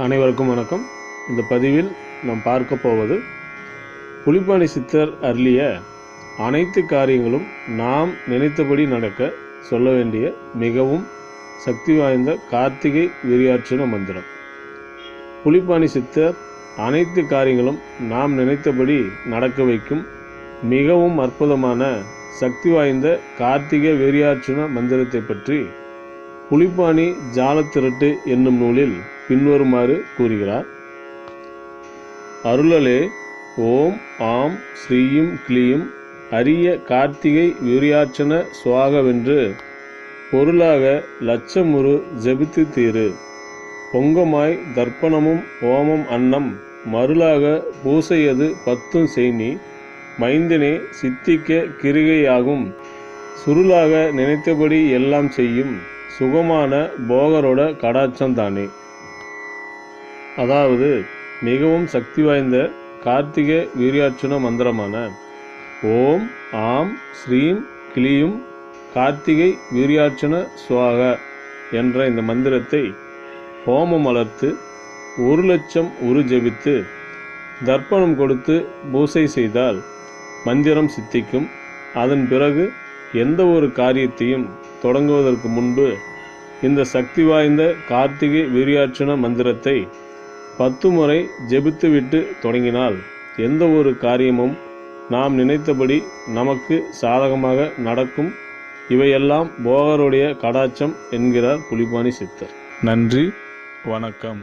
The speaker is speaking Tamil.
அனைவருக்கும் வணக்கம். இந்த பதிவில் நாம் பார்க்க போவது புலிப்பாணி சித்தர் அருளிய அனைத்து காரியங்களும் நாம் நினைத்தபடி நடக்க சொல்ல வேண்டிய மிகவும் சக்தி வாய்ந்த கார்த்திகை விரியாட்சண மந்திரம். புலிப்பாணி சித்தர் அனைத்து காரியங்களும் நாம் நினைத்தபடி நடக்க வைக்கும் மிகவும் அற்புதமான சக்தி வாய்ந்த கார்த்திகை வெறியாட்சண மந்திரத்தை பற்றி புலிப்பாணி ஜாலத்திரட்டு என்னும் நூலில் பின்வருமாறு கூறுகிறார். அருளலே ஓம் ஆம் ஸ்ரீயும் கிளியும் அரிய கார்த்திகை விரியாட்சண சுவாகவென்று பொருளாக லட்சமுரு ஜெபித்து தீரு. பொங்கமாய் தர்ப்பணமும் ஓமம் அன்னம் மருளாக பூசையது பத்தும் செய்னி மைந்தனே சித்திக்க கிருகையாகும். சுருளாக நினைத்தபடி எல்லாம் செய்யும் சுகமான போகரோட கடாட்சம் தானே. அதாவது மிகவும் சக்தி வாய்ந்த கார்த்திகை வீரியார்ச்சன மந்திரமான ஓம் ஆம் ஸ்ரீம் கிளியும் கார்த்திகை வீரியார்ச்சன சுவாக என்ற இந்த மந்திரத்தை ஹோமம் வளர்த்து ஒரு லட்சம் உரு ஜெபித்து தர்ப்பணம் கொடுத்து பூசை செய்தால் மந்திரம் சித்திக்கும். அதன் பிறகு எந்த ஒரு காரியத்தையும் தொடங்குவதற்கு முன்பு இந்த சக்தி வாய்ந்த கார்த்திகை வீரியாட்சண மந்திரத்தை பத்து முறை ஜெபித்துவிட்டு தொடங்கினால் எந்த ஒரு காரியமும் நாம் நினைத்தபடி நமக்கு சாதகமாக நடக்கும். இவையெல்லாம் போகருடைய கடாச்சம் என்கிறார் புலிபாணி சித்தர். நன்றி வணக்கம்.